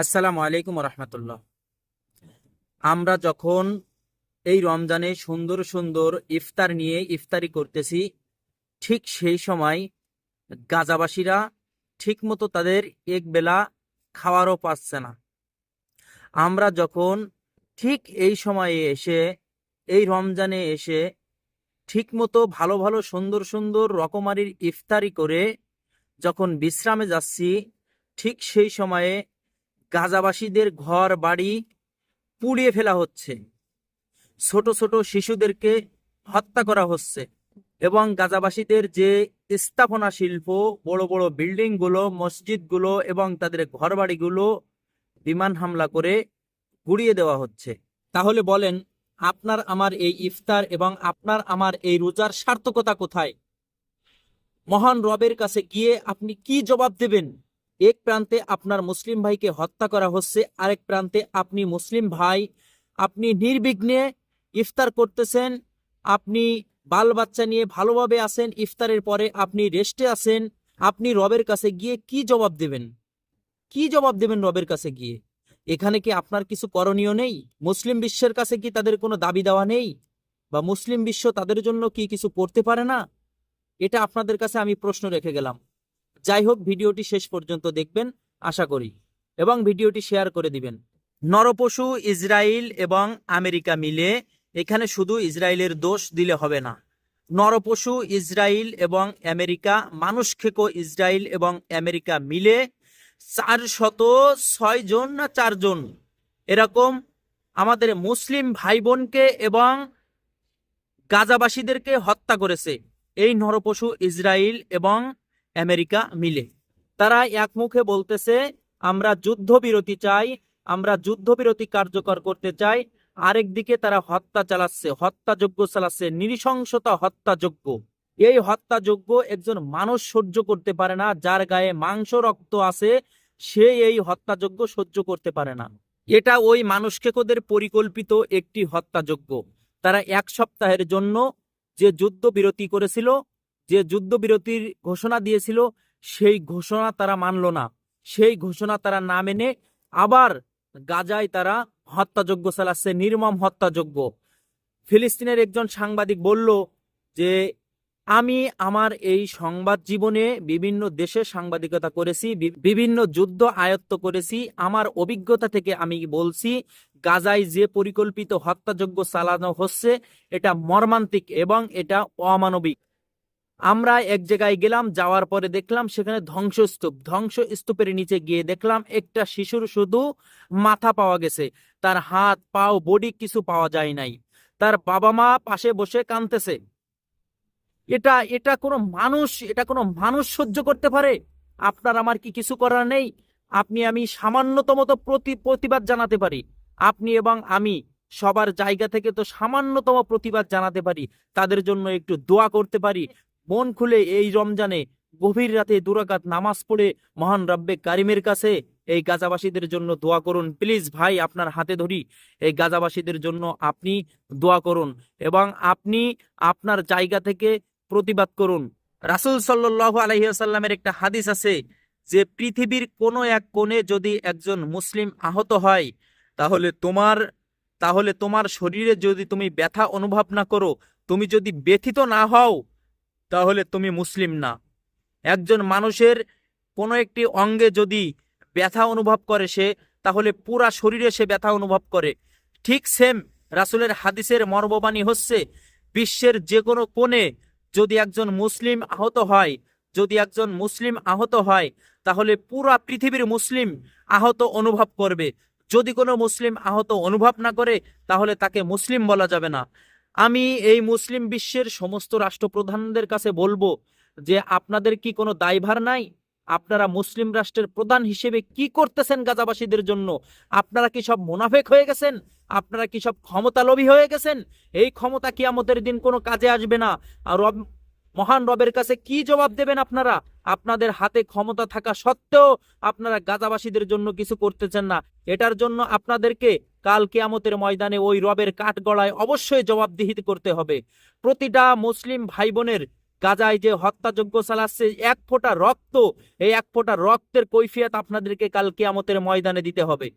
আসসালামু আলাইকুম রহমতুল্লাহ আমরা যখন এই রমজানে সুন্দর সুন্দর ইফতার নিয়ে ইফতারি করতেছি, ঠিক সেই সময় গাজাবাসীরা ঠিকমতো তাদের এক বেলা খাওয়ারও পাচ্ছে না। আমরা যখন ঠিক এই সময়ে এসে, এই রমজানে এসে ঠিকমতো ভালো ভালো সুন্দর সুন্দর রকমারির ইফতারি করে যখন বিশ্রামে যাচ্ছি, ঠিক সেই সময়ে গাজাবাসীদের ঘর বাড়ি পুড়িয়ে ফেলা হচ্ছে। ছোট ছোট শিশুদেরকে হত্যা করা হচ্ছে এবং গাজাবাসীদের যে স্থাপনা শিল্প, বড় বড় বিল্ডিংগুলো, মসজিদগুলো এবং তাদের ঘরবাড়িগুলো বিমান হামলা করে গুড়িয়ে দেওয়া হচ্ছে। তাহলে বলেন, আপনার আমার এই ইফতার এবং আপনার আমার এই রোজার সার্থকতা কোথায়? মহান রবের কাছে গিয়ে আপনি কি জবাব দেবেন? এক প্রান্তে আপনার মুসলিম ভাইকে হত্যা করা হচ্ছে, আরেক প্রান্তে আপনি মুসলিম ভাই, আপনি নির্বিঘ্নে ইফতার করতেছেন, আপনি বাল বাচ্চা নিয়ে ভালোভাবে আছেন, ইফতারের পরে আপনি রেস্টে আছেন, আপনি রবের কাছে গিয়ে কি জবাব দেবেন? কি জবাব দেবেন রবের কাছে গিয়ে? এখানে কি আপনার কিছু করণীয় নেই? মুসলিম বিশ্বের কাছে কি তাদের কোনো দাবি দেওয়া নেই? বা মুসলিম বিশ্ব তাদের জন্য কি কিছু করতে পারে না? এটা আপনাদের কাছে আমি প্রশ্ন রেখে গেলাম। যাই হোক ভিডিওটি শেষ পর্যন্ত দেখবেন, আশা করি। এবং ভিডিওটি শেয়ার করে দিবেন। নরপশু ইসরায়েল এবং আমেরিকা মিলে এখানে শুধু ইসরায়েলের দোষ দিলে হবে না। নরপশু ইসরায়েল এবং আমেরিকা মানুষ খেকো ইসরায়েল এবং আমেরিকা মিলে চার শত ছয় জন না চারজন এরকম আমাদের মুসলিম ভাই বোনকে এবং গাজাবাসীদেরকে হত্যা করেছে। এই নরপশু ইসরায়েল এবং আমেরিকা মিলে। তারা এক মুখে বলতেছে, আমরা যুদ্ধবিরতি চাই, আমরা যুদ্ধবিরতি কার্যকর করতে চাই। আরেক দিকে তারা হত্যা চালাচ্ছে, হত্যাযজ্ঞ চালাচ্ছে, নৃশংসতা হত্যাযজ্ঞ। এই হত্যাযজ্ঞ একজন মানুষ সহ্য করতে পারে না, যার গায়ে মাংস রক্ত আছে, সে এই হত্যাযজ্ঞ সহ্য করতে পারে না। এটা ওই মানুষকেকোদের পরিকল্পিত একটি হত্যাযজ্ঞ। তারা এক সপ্তাহের জন্য যে যুদ্ধ বিরতি করেছিল যে যুদ্ধবিরতির ঘোষণা দিয়েছিল, সেই ঘোষণা তারা মানল না। সেই ঘোষণা তারা না মেনে আবার গাজায় তারা হত্যাযজ্ঞ চালাচ্ছে নির্মম হত্যাযজ্ঞ ফিলিস্তিনের একজন সাংবাদিক বলল যে, আমি আমার এই সংবাদ জীবনে বিভিন্ন দেশে সাংবাদিকতা করেছি বিভিন্ন যুদ্ধ আয়ত্ত করেছি। আমার অভিজ্ঞতা থেকে আমি বলছি, গাজায় যে পরিকল্পিত হত্যাযজ্ঞ চালানো হচ্ছে, এটা মর্মান্তিক এবং এটা অমানবিক। আমরা এক জায়গায় গেলাম, যাওয়ার পরে দেখলাম সেখানে ধ্বংসস্তূপ। ধ্বংস স্তূপের নিচে গিয়ে দেখলাম একটা শিশুর শুধু মাথা পাওয়া গেছে। তার হাত, পাও বডি কিছু পাওয়া যায় নাই। তার বাবা মা পাশে বসে কাঁদতেছে। এটা এটা কোনো মানুষ, এটা কোনো মানুষ সহ্য করতে পারে? আপনার আমার কি কিছু করার নেই? আপনি আমি সামান্যতম তো প্রতি, প্রতিবাদ জানাতে পারি। আপনি এবং আমি সবার জায়গা থেকে তো সামান্যতম প্রতিবাদ জানাতে পারি। তাদের জন্য একটু দোয়া করতে পারি। মন খুলে এই রমজানে গভীর রাতে দুরাকাত নামাজ পড়ে মহান রব্বে কারিমের কাছে এই গাজাবাসীদের জন্য দোয়া করুন। প্লিজ ভাই, আপনার হাতে ধরি। এই গাজাবাসীদের জন্য আপনি দোয়া করুন এবং আপনি আপনার জায়গা থেকে প্রতিবাদ করুন। রাসুল সাল্লাহ আলহিহাসাল্লামের একটা হাদিস আছে যে, পৃথিবীর কোনো এক কোণে যদি একজন মুসলিম আহত হয়, তাহলে তোমার তাহলে তোমার শরীরে যদি তুমি ব্যথা অনুভব না করো, তুমি যদি ব্যথিত না হও তাহলে তুমি মুসলিম না। একজন মানুষের কোনো একটি অঙ্গে যদি ব্যথা অনুভব করে সে, তাহলে পুরা শরীরে সে ব্যথা অনুভব করে। ঠিক সেম রাসুলের হাদিসের মর্মবাণী হচ্ছে, বিশ্বের যে কোনো কোণে যদি একজন মুসলিম আহত হয়, যদি একজন মুসলিম আহত হয়, তাহলে পুরা পৃথিবীর মুসলিম আহত অনুভব করবে। যদি কোনো মুসলিম আহত অনুভব না করে, তাহলে তাকে মুসলিম বলা যাবে না। আমি এই মুসলিম বিশ্বের সমস্ত রাষ্ট্রপ্রধানদের কাছে বলব যে আপনাদের কি কোনো দায়ভার নাই? আপনারা মুসলিম রাষ্ট্রের প্রধান হিসেবে কি করতেছেন গাজাবাসীদের জন্য? আপনারা কি সব মুনাফেক হয়ে গেছেন? আপনারা কি সব ক্ষমতালোভী হয়ে গেছেন? এই ক্ষমতা কি আমাদের দিন কোনো কাজে আসবে না। আর রব, মহান রবের কাছে কি জবাব দেবেন আপনারা? আপনাদের হাতে ক্ষমতা থাকা সত্ত্বেও আপনারা গাজাবাসীদের জন্য কিছু করতেছেন না। এটার জন্য আপনাদেরকে কাল কেয়ামতের ময়দানে ওই রবের কাঠগড়ায় অবশ্যই জবাবদিহিত করতে হবে। প্রতিটা মুসলিম ভাই বোনের গাজায় যে হত্যাযজ্ঞ চালাচ্ছে এক ফোঁটা রক্ত, এই এক ফোঁটা রক্তের কৈফিয়াত আপনাদেরকে কাল কেয়ামতের ময়দানে দিতে হবে।